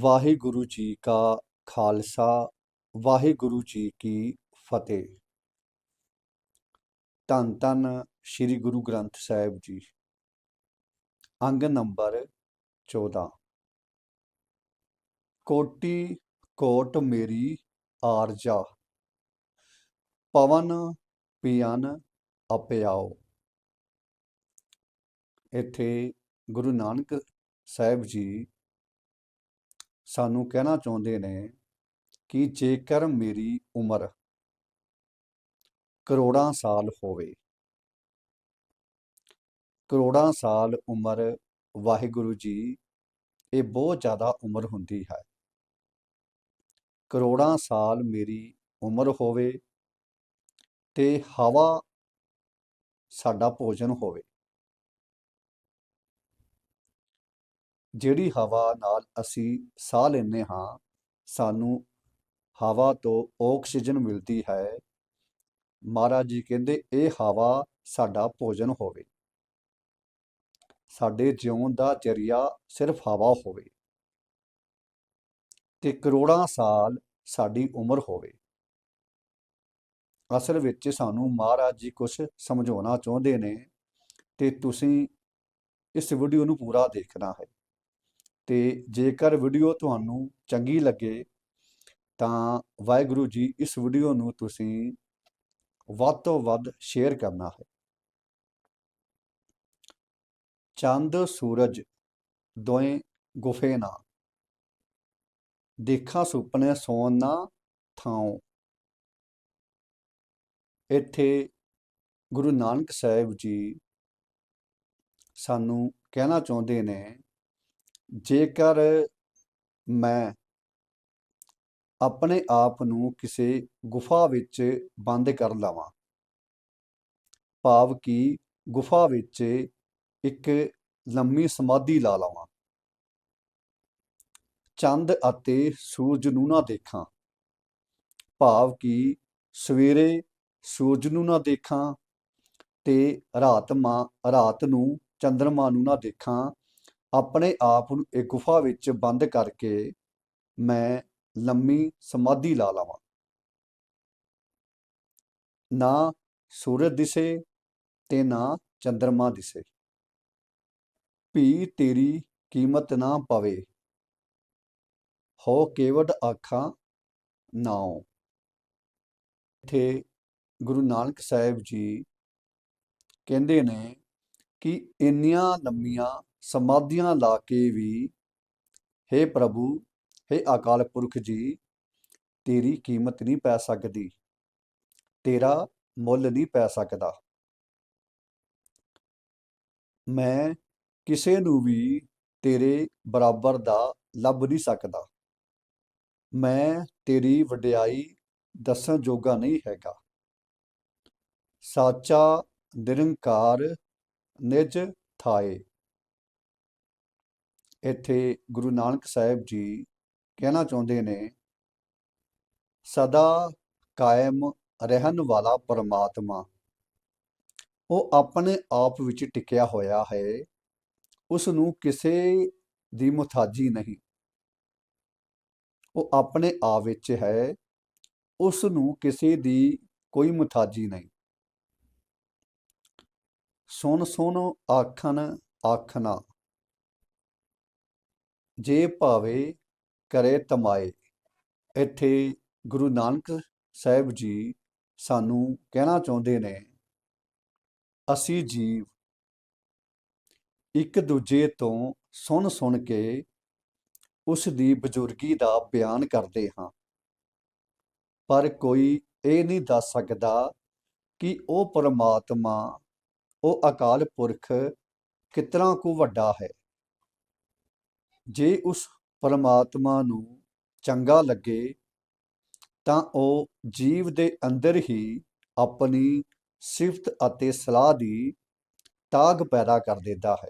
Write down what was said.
ਵਾਹਿਗੁਰੂ ਜੀ ਕਾ ਖਾਲਸਾ, ਵਾਹਿਗੁਰੂ ਜੀ ਕੀ ਫਤਿਹ। ਧੰਨ ਧੰਨ ਸ੍ਰੀ ਗੁਰੂ ਗ੍ਰੰਥ ਸਾਹਿਬ ਜੀ। ਅੰਗ ਨੰਬਰ 14 ਕੋਟੀ ਕੋਟ ਮੇਰੀ ਆਰਜਾ, ਪਵਨ ਪਿਆਨ ਅਪਿਆਓ। ਇੱਥੇ ਗੁਰੂ ਨਾਨਕ ਸਾਹਿਬ ਜੀ ਸਾਨੂੰ ਕਹਿਣਾ ਚਾਹੁੰਦੇ ਨੇ ਕਿ ਜੇਕਰ ਮੇਰੀ ਉਮਰ ਕਰੋੜਾਂ ਸਾਲ ਹੋਵੇ, ਕਰੋੜਾਂ ਸਾਲ ਉਮਰ ਵਾਹਿਗੁਰੂ ਜੀ, ਇਹ ਬਹੁਤ ਜ਼ਿਆਦਾ ਉਮਰ ਹੁੰਦੀ ਹੈ। ਕਰੋੜਾਂ ਸਾਲ ਮੇਰੀ ਉਮਰ ਹੋਵੇ ਤੇ ਹਵਾ ਸਾਡਾ ਭੋਜਨ ਹੋਵੇ। ਜਿਹੜੀ ਹਵਾ ਨਾਲ ਅਸੀਂ ਸਾਹ ਲੈਂਦੇ ਹਾਂ, ਸਾਨੂੰ ਹਵਾ ਤੋਂ ਆਕਸੀਜਨ ਮਿਲਦੀ ਹੈ। ਮਹਾਰਾਜ ਜੀ ਕਹਿੰਦੇ, ਇਹ ਹਵਾ ਸਾਡਾ ਭੋਜਨ ਹੋਵੇ। ਸਾਡੇ ਜਿਉਣ ਦਾ ਜਰੀਆ ਸਿਰਫ ਹਵਾ ਹੋਵੇ ਤੇ ਕਰੋੜਾਂ ਸਾਲ ਸਾਡੀ ਉਮਰ ਹੋਵੇ। ਅਸਲ ਵਿੱਚ ਸਾਨੂੰ ਮਹਾਰਾਜ ਜੀ ਕੁਝ ਸਮਝਾਉਣਾ ਚਾਹੁੰਦੇ ਨੇ ਤੇ ਤੁਸੀਂ ਇਸ ਵੀਡੀਓ ਨੂੰ ਪੂਰਾ ਦੇਖਣਾ ਹੈ। ਤੇ ਜੇਕਰ ਵੀਡੀਓ ਤੁਹਾਨੂੰ ਚੰਗੀ ਲੱਗੇ, ਤਾਂ ਵਾਹਿਗੁਰੂ ਜੀ ਇਸ ਵੀਡੀਓ ਨੂੰ ਤੁਸੀਂ ਵੱਧ ਤੋਂ ਵੱਧ ਸ਼ੇਅਰ ਕਰਨਾ ਹੈ। ਚੰਦ, ਸੂਰਜ ਦੋਏ ਗੁਫੇ ਨਾ। ਦੇਖਾਂ ਸੁਪਨੇ ਸੋਨ ਨਾ ਥਾਉ। ਇੱਥੇ ਗੁਰੂ ਨਾਨਕ ਸਾਹਿਬ ਜੀ ਸਾਨੂੰ ਕਹਿਣਾ ਚਾਹੁੰਦੇ ਨੇ ਜੇਕਰ ਮੈਂ ਆਪਣੇ ਆਪ ਨੂੰ ਕਿਸੇ ਗੁਫਾ ਵਿੱਚ ਬੰਦ ਕਰ ਲਵਾਂ, ਭਾਵ ਕਿ ਗੁਫਾ ਵਿੱਚ ਇੱਕ ਲੰਮੀ ਸਮਾਧੀ ਲਾ ਲਵਾਂ, ਚੰਦ ਅਤੇ ਸੂਰਜ ਨੂੰ ਨਾ ਦੇਖਾਂ, ਭਾਵ ਕਿ ਸਵੇਰੇ ਸੂਰਜ ਨੂੰ ਨਾ ਦੇਖਾਂ ਤੇ ਰਾਤ ਮਾਂ, ਰਾਤ ਨੂੰ ਚੰਦਰਮਾ ਨੂੰ ਨਾ ਦੇਖਾਂ ਆਪਣੇ ਆਪ ਨੂੰ ਇੱਕ ਗੁਫਾ ਵਿੱਚ ਬੰਦ ਕਰਕੇ ਮੈਂ ਲੰਮੀ ਸਮਾਧੀ ਲਾ ਲਵਾਂ। ਨਾ ਸੂਰਜ ਦਿਸੇ ਤੇ ਨਾ ਚੰਦਰਮਾ ਦਿਸੇ। ਭੀ ਤੇਰੀ ਕੀਮਤ ਨਾ ਪਵੇ। ਹੋ ਕੇਵਡ ਆਖਾਂ, ਨਾਉ। ਇੱਥੇ ਗੁਰੂ ਨਾਨਕ ਸਾਹਿਬ ਜੀ ਕਹਿੰਦੇ ਨੇ ਕਿ ਇੰਨੀਆਂ ਲੰਮੀਆਂ ਸਮਾਧੀਆਂ ਲਾ ਕੇ ਵੀ हे ਪ੍ਰਭੂ हे ਅਕਾਲ ਪੁਰਖ ਜੀ, ਤੇਰੀ ਕੀਮਤ ਨਹੀਂ ਪੈ ਸਕਦੀ, ਤੇਰਾ ਮੁੱਲ ਨਹੀਂ ਪੈ ਸਕਦਾ। ਮੈਂ ਕਿਸੇ ਨੂੰ ਵੀ ਤੇਰੇ ਬਰਾਬਰ ਦਾ ਲੱਭ ਨਹੀਂ ਸਕਦਾ। ਮੈਂ ਤੇਰੀ ਵਡਿਆਈ ਦੱਸਣ ਜੋਗਾ ਨਹੀਂ ਹੈਗਾ। ਸਾਚਾ ਨਿਰੰਕਾਰ ਨਿਜ ਥਾਏ। ਇੱਥੇ ਗੁਰੂ ਨਾਨਕ ਸਾਹਿਬ ਜੀ ਕਹਿਣਾ ਚਾਹੁੰਦੇ ਨੇ, ਸਦਾ ਕਾਇਮ ਰਹਿਣ ਵਾਲਾ ਪਰਮਾਤਮਾ, ਉਹ ਆਪਣੇ ਆਪ ਵਿੱਚ ਟਿਕਿਆ ਹੋਇਆ ਹੈ ਉਸ ਨੂੰ ਕਿਸੇ ਦੀ ਮੁਤਾਜੀ ਨਹੀਂ। ਉਹ ਆਪਣੇ ਆਪ ਵਿੱਚ ਹੈ ਉਸ ਨੂੰ ਕਿਸੇ ਦੀ ਕੋਈ ਮੁਤਾਜੀ ਨਹੀਂ। ਸੁਣ ਸੁਣ ਆਖਣ ਆਖਣਾ। ਜੇ ਭਾਵੇ ਕਰੇ ਤਮਾਏ। ਇੱਥੇ ਗੁਰੂ ਨਾਨਕ ਸਾਹਿਬ ਜੀ ਸਾਨੂੰ ਕਹਿਣਾ ਚਾਹੁੰਦੇ ਨੇ, ਅਸੀਂ ਜੀਵ ਇੱਕ ਦੂਜੇ ਤੋਂ ਸੁਣ ਸੁਣ ਕੇ ਉਸ ਦੀ ਬਜ਼ੁਰਗੀ ਦਾ ਬਿਆਨ ਕਰਦੇ ਹਾਂ। ਪਰ ਕੋਈ ਇਹ ਨਹੀਂ ਦੱਸ ਸਕਦਾ ਕਿ ਉਹ ਪਰਮਾਤਮਾ ਉਹ ਅਕਾਲ ਪੁਰਖ ਕਿਤਨਾ ਕੁ ਵੱਡਾ ਹੈ। ਜੇ ਉਸ ਪਰਮਾਤਮਾ ਨੂੰ ਚੰਗਾ ਲੱਗੇ, ਤਾਂ ਉਹ ਜੀਵ ਦੇ ਅੰਦਰ ਹੀ ਆਪਣੀ ਸਿਫਤ ਅਤੇ ਸਲਾਹ ਦੀ ਤਾਗ ਪੈਦਾ ਕਰ ਦਿੰਦਾ ਹੈ।